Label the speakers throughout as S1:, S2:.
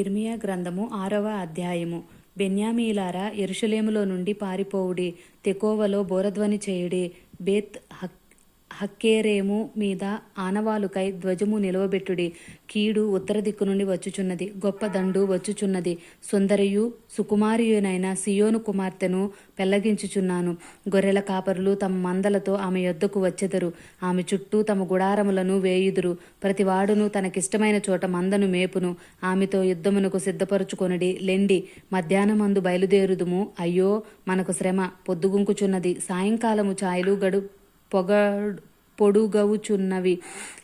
S1: ఇర్మియా గ్రంథము ఆరవ అధ్యాయము. బెన్యామీలారా ఎరుషలేములో నుండి పారిపోవుడి తెకోవలో బోరధ్వని చేయుడి బేత్ హక్ హక్కేరేము మీద ఆనవాలుకై ధ్వజము నిలవబెట్టుడి. కీడు ఉత్తర దిక్కు నుండి వచ్చుచున్నది. గొప్ప దండు వచ్చుచున్నది. సుందరియు సుకుమారియునైన సియోను కుమార్తెను పెళ్ళగించుచున్నాను. గొర్రెల కాపరులు తమ మందలతో ఆమె యొద్దకు వచ్చెదరు. ఆమె చుట్టూ తమ గుడారములను వేయుదురు. ప్రతివాడును తనకిష్టమైన చోట మందను మేపును. ఆమెతో యుద్ధమునకు సిద్ధపరుచుకొనడి. లెండి మధ్యాహ్నమందు బయలుదేరుదుము. అయ్యో మనకు శ్రమ. పొద్దుగుంకుచున్నది. సాయంకాలము ఛాయలు గడు పొగ పొడుగవుచున్నవి.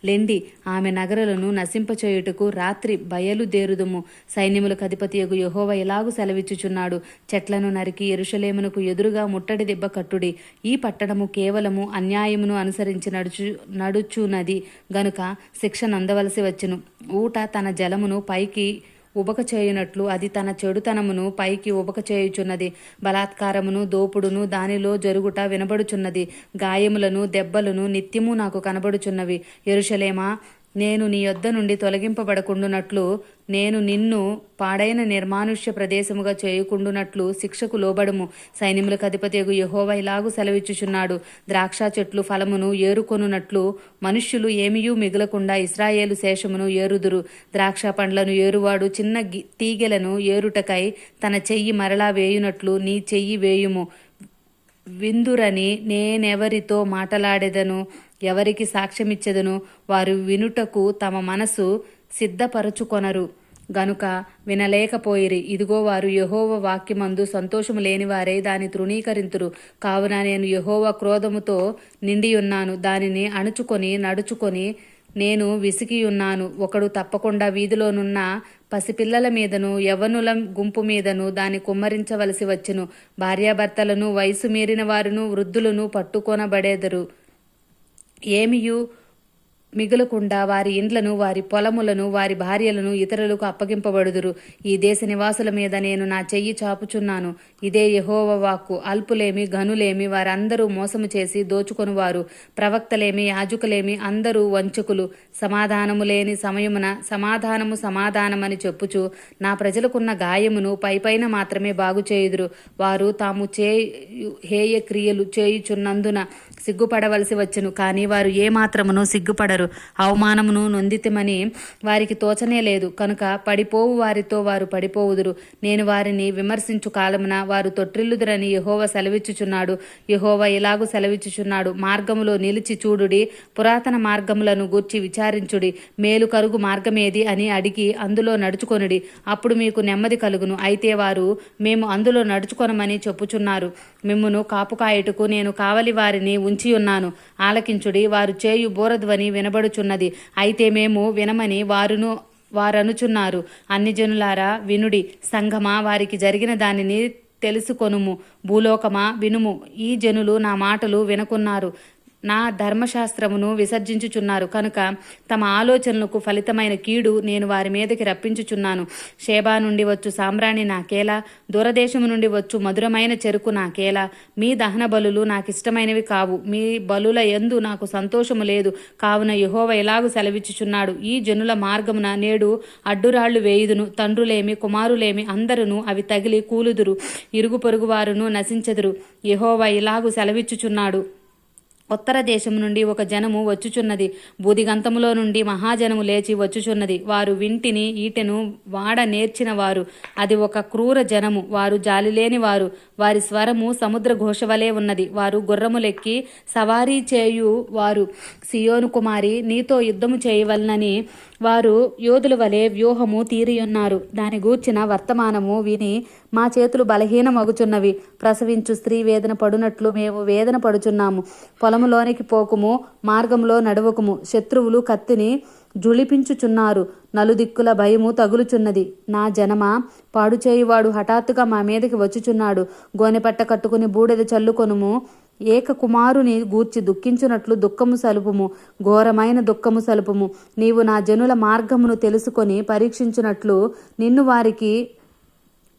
S1: లెండి ఆమె నగరలను నశింపచేయుటకు రాత్రి బయలుదేరుదుము. సైన్యములకు అధిపతియగు యహోవ ఎలాగు సెలవిచ్చుచున్నాడు? చెట్లను నరికి ఎరుషలేమునకు ఎదురుగా ముట్టడి దెబ్బ కట్టుడి. ఈ పట్టణము కేవలము అన్యాయమును అనుసరించి నడుచు నడుచున్నది గనుక శిక్ష నందవలసి వచ్చును. ఊట తన జలమును పైకి ఉబక చేయునట్లు అది తన చెడుతనమును పైకి ఉబక చేయుచున్నది. బలాత్కారమును దోపుడును దానిలో జరుగుట వినబడుచున్నది. గాయములను దెబ్బలను నిత్యము నాకు కనబడుచున్నవి. ఎరుషలేమా నేను నీ యొద్ద నుండి తొలగింపబడకుండునట్లు నేను నిన్ను పాడైన నిర్మానుష్య ప్రదేశముగా చేయకుండునట్లు శిక్షకు లోబడము. సైన్యములకు అధిపతియగు యహోవా ఇలాగు సెలవిచ్చుచున్నాడు. ద్రాక్ష చెట్లు ఫలమును ఏరుకొనున్నట్లు మనుష్యులు ఏమియూ మిగలకుండా ఇస్రాయేలు శేషమును ఏరుదురు. ద్రాక్ష పండ్లను ఏరువాడు చిన్న తీగెలను ఏరుటకై తన చెయ్యి మరలా వేయునట్లు నీ చెయ్యి వేయుము. విందురని నేనెవరితో మాటలాడెదను? ఎవరికి సాక్ష్యమిచ్చెదను? వారు వినుటకు తమ మనసు సిద్ధపరచుకొనరు. గనుక వినలేకపోయిరి. ఇదిగో వారు యహోవ వాక్యమందు సంతోషము లేనివారే దాని తృణీకరింతురు. కావున నేను యహోవ క్రోధముతో నిండియున్నాను. దానిని అణుచుకొని నడుచుకొని నేను విసిగియున్నాను ఒకడు తప్పకుండా వీధిలోనున్న పసిపిల్లల మీదను యవనుల గుంపు మీదను దాని కుమ్మరించవలసి వచ్చును. భార్యాభర్తలను వయసు మీరిన వారును వృద్ధులను పట్టుకొనబడేదరు. ఏమియు? మిగులకుండా వారి ఇండ్లను వారి పొలములను వారి భార్యలను ఇతరులకు అప్పగింపబడుదురు. ఈ దేశ నివాసుల మీద నేను నా చెయ్యి చాపుచున్నాను. ఇదే యహోవ వాక్కు. అల్పులేమి ఘనులేమి వారందరూ మోసము చేసి దోచుకొనువారు. ప్రవక్తలేమి యాజకులేమి అందరూ వంచకులు. సమాధానము లేని సమయమున సమాధానము సమాధానమని చెప్పుచు నా ప్రజలకున్న గాయమును పైపైన మాత్రమే బాగు చేయుదురు వారు తాము చే హేయ క్రియలు చేయుచున్నందున సిగ్గుపడవలసి వచ్చును. కానీ వారు ఏ సిగ్గుపడరు. అవమానమును నొందితమని వారికి తోచనే లేదు. కనుక పడిపోవు వారితో వారు పడిపోవుదురు. నేను వారిని విమర్శించు కాలమున వారు తొట్టిల్లుదురని యహోవ సెలవిచ్చుచున్నాడు. యహోవ ఇలాగు సెలవిచ్చుచున్నాడు. మార్గములో నిలిచి చూడుడి. పురాతన మార్గములను గూర్చి విచారించుడి. మేలు కరుగు మార్గమేది అని అడిగి అందులో నడుచుకొనుడి. అప్పుడు మీకు నెమ్మది కలుగును. అయితే వారు మేము అందులో నడుచుకొనమని చెప్పుచున్నారు. మిమ్మును కాపుకాయటకు నేను కావలి వారిని ఉంచి ఉన్నాను. ఆలకించుడి వారు చేయు బోరధ్వని వినబడుచున్నది. అయితే మేము వినమని వారును వారనుచున్నారు. అన్ని జనులారా వినుడి. సంఘమా వారికి జరిగిన దానిని తెలుసుకొనుము. భూలోకమా వినుము. ఈ జనులు నా మాటలు వినకున్నారు. నా ధర్మశాస్త్రమును విసర్జించుచున్నారు. కనుక తమ ఆలోచనలకు ఫలితమైన కీడు నేను వారి మీదకి రప్పించుచున్నాను. షేబా నుండి వచ్చు సాంబ్రాణి నాకేలా దూరదేశము నుండి వచ్చు మధురమైన చెరుకు నాకేలా మీ దహన బలులు నాకు ఇష్టమైనవి కావు. మీ బలుల ఎందు నాకు సంతోషము లేదు. కావున యహోవ ఇలాగు సెలవిచ్చుచున్నాడు? ఈ జనుల మార్గమున నేడు అడ్డురాళ్ళు వేయుదును. తండ్రులేమి కుమారులేమి అందరును అవి తగిలి కూలుదురు. ఇరుగు పొరుగు వారును నశించెదురు. యహోవ ఇలాగు సెలవిచ్చుచున్నాడు? ఉత్తర దేశం నుండి ఒక జనము వచ్చుచున్నది. బుదిగంతములో నుండి మహాజనము లేచి వచ్చుచున్నది. వారు వింటిని ఈటెను వాడ నేర్చిన వారు అది ఒక క్రూర జనము. వారు జాలిలేని వారు వారి స్వరము సముద్ర ఘోషవలే ఉన్నది. వారు గుర్రములెక్కి సవారీ చేయు వారు సియోను కుమారి నీతో యుద్ధము చేయవలనని వారు యోధుల వలె వ్యూహము తీరియున్నారు. దాని గూర్చిన వర్తమానము విని మా చేతులు బలహీనమగుచున్నవి. ప్రసవించు స్త్రీ వేదన పడునట్లు మేము వేదన పడుచున్నాము. పొలములోనికి పోకుము మార్గంలో నడవకుము. శత్రువులు కత్తిని జుళిపించుచున్నారు. నలుదిక్కుల భయము తగులుచున్నది. నా జనమా పాడుచేయువాడు హఠాత్తుగా మా మీదకి వచ్చుచున్నాడు. గోనెపట్ట కట్టుకుని బూడిద చల్లుకొనుము. ఏక కుమారుని గూర్చి దుఃఖించునట్లు దుఃఖము సలుపుము ఘోరమైన దుఃఖము సలుపుము. నీవు నా జనుల మార్గమును తెలుసుకొని పరీక్షించునట్లు నిన్ను వారికి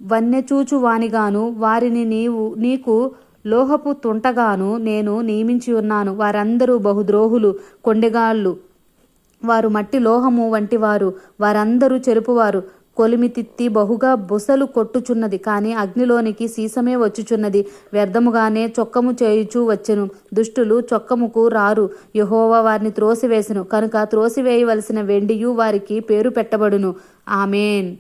S1: వన్యచూచువానిగాను వారిని నీవు నీకు లోహపు తుంటగాను నేను నియమించి ఉన్నాను. వారందరూ బహుద్రోహులు కొండెగాళ్ళు. వారు మట్టి లోహము వంటివారు. వారందరూ చెరుపువారు. కొలిమితిత్తి బహుగా బుసలు కొట్టుచున్నది. కానీ అగ్నిలోనికి సీసమే వచ్చుచున్నది. వ్యర్థముగానే చొక్కము చేయుచూ వచ్చెను. దుష్టులు చొక్కముకు రారు. యహోవా వారిని త్రోసివేసెను. కనుక త్రోసివేయవలసిన వెండియు వారికి పేరు పెట్టబడును. ఆమెన్.